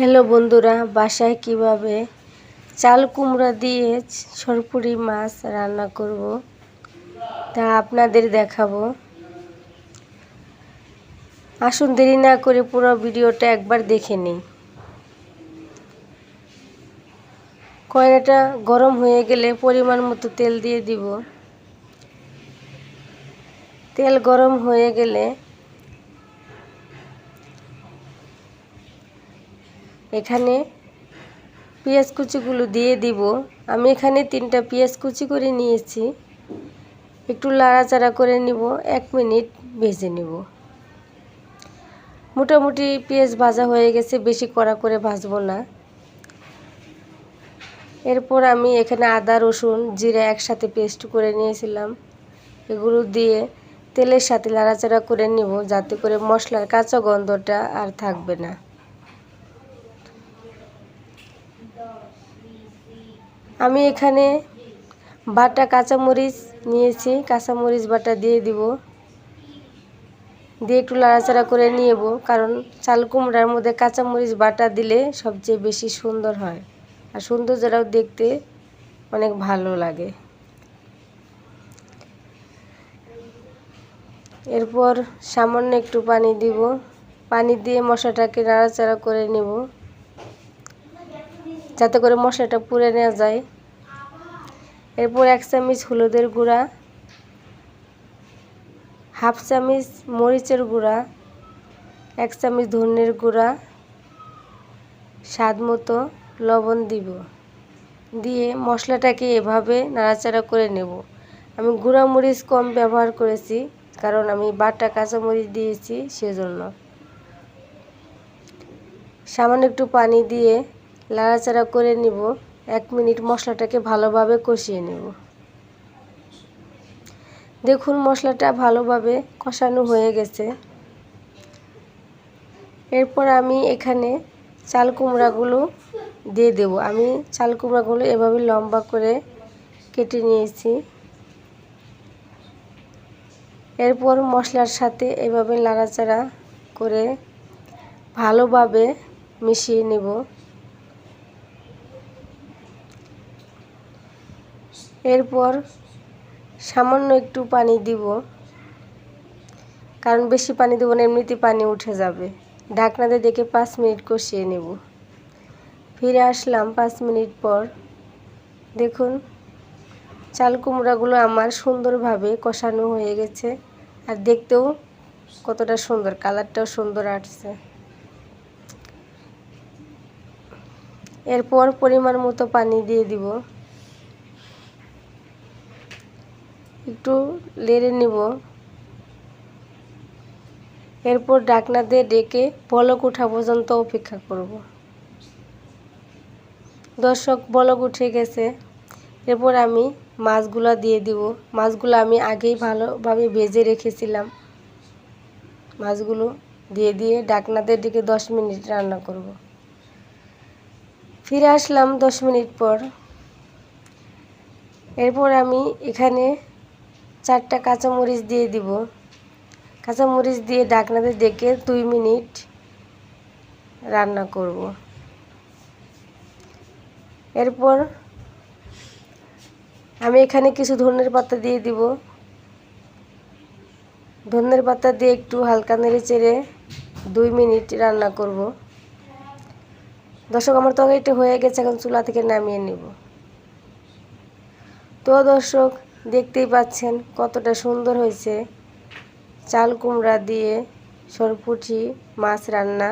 Hello বন্ধুরা, বাসায় কীভাবে চাল কুমড়া দিয়ে সরপুরি মাছ রান্না করব তা আপনাদের দেখাবো। আসুন দেরি না করে পুরো ভিডিওটা একবার দেখে নিই। কয়লাটা গরম হয়ে গেলে পরিমাণ মতো তেল দিয়ে দিব। তেল গরম হয়ে গেলে এখানে পেঁয়াজ কুচিগুলো দিয়ে দিব। আমি এখানে তিনটা পেঁয়াজ কুচি করে নিয়েছি। একটু লাড়াচাড়া করে নিব, এক মিনিট ভেজে নিব। মোটামুটি পেঁয়াজ ভাজা হয়ে গেছে, বেশি কড়া করে ভাজবো না। এরপর আমি এখানে আদা, রসুন, জিরা একসাথে পেস্ট করে নিয়েছিলাম। এগুলো দিয়ে তেলের সাথে লাড়াচাড়া করে নিব, যাতে করে মশলার কাঁচা গন্ধটা আর থাকবে না। আমি এখানে বাটা কাঁচামরিচ নিয়েছি, কাঁচামরিচ বাটা দিয়ে দিব। দিয়ে একটু লাড়াচাড়া করে নিয়েব, কারণ চাল কুমড়ার মধ্যে কাঁচামরিচ বাটা দিলে সবচেয়ে বেশি সুন্দর হয়। আর সৌন্দর্যটাও দেখতে অনেক ভালো লাগে। এরপর সামান্য একটু পানি দিব। পানি দিয়ে মশলাটাকে নাড়াচাড়া করে নেব। যাতে করে মশলাটা পুড়ে নেওয়া যায়। এরপর এক চামচ হলুদের গুঁড়া, হাফ চামচ মরিচের গুঁড়া, এক চামচ ধনের গুঁড়া, স্বাদ মতো লবণ দিব। দিয়ে মশলাটাকে এভাবে নাড়াচাড়া করে নেব। আমি গুঁড়া মরিচ কম ব্যবহার করেছি, কারণ আমি বাটা কাঁচামরিচ দিয়েছি সেজন্য। সামান্য একটু পানি দিয়ে লাড়াচাড়া করে নিব। এক মিনিট মশলাটাকে ভালোভাবে কষিয়ে নেব। দেখুন, মশলাটা ভালোভাবে কষানো হয়ে গেছে। এরপর আমি এখানে চাল কুমড়াগুলো দিয়ে দেব। আমি চাল কুমড়াগুলো এভাবে লম্বা করে কেটে নিয়েছি। এরপর মশলার সাথে এভাবে নাড়াচাড়া করে ভালোভাবে মিশিয়ে নেব। এরপর সামান্য একটু পানি দিব। কারণ বেশি পানি দেবো না, এমনিতে পানি উঠে যাবে। ঢাকনাতে দেখে পাঁচ মিনিট কষিয়ে নেব। ফিরে আসলাম পাঁচ মিনিট পর। দেখুন, চাল কুমড়াগুলো আমার সুন্দরভাবে কষানো হয়ে গেছে। আর দেখতেও কতটা সুন্দর, কালারটাও সুন্দর আসছে। এরপর পরিমাণ মতো পানি দিয়ে দিব। একটু লেড়ে নিব। এরপর ডাকনা দিয়ে ডেকে বলক উঠা পর্যন্ত অপেক্ষা করব। দর্শক, বলক উঠে গেছে। এরপর আমি মাছগুলো দিয়ে দিব। মাছগুলো আমি আগেই ভালোভাবে ভেজে রেখেছিলাম। মাছগুলো দিয়ে দিয়ে ডাকনাতে ডেকে দশ মিনিট রান্না করব। ফিরে আসলাম দশ মিনিট পর। এরপর আমি এখানে চারটা কাঁচামরিচ দিয়ে দিব। কাঁচামরিচ দিয়ে ডাকনাতে ডেকে দুই মিনিট রান্না করব। এরপর আমি এখানে কিছু ধনের পাতা দিয়ে দিব। ধনের পাতা দিয়ে একটু হালকা নেড়ে চেড়ে দুই মিনিট রান্না করব। দর্শক, আমার তো তরকারিটা হয়ে গেছে, এখন চুলা থেকে নামিয়ে নেব। তো দর্শক দেখতেই পাচ্ছেন কতটা সুন্দর হয়েছে। চাল কুমড়া দিয়ে সরপুটি মাছ রান্না।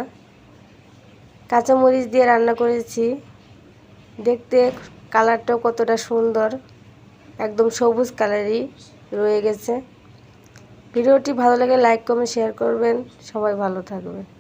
কাঁচামরিচ দিয়ে রান্না করেছি। দেখতে কালারটাও কতটা সুন্দর। একদম সবুজ কালারই রয়ে গেছে। ভিডিওটি ভালো লাগে, লাইক, কমেন্ট, শেয়ার করবেন। সবাই ভালো থাকবে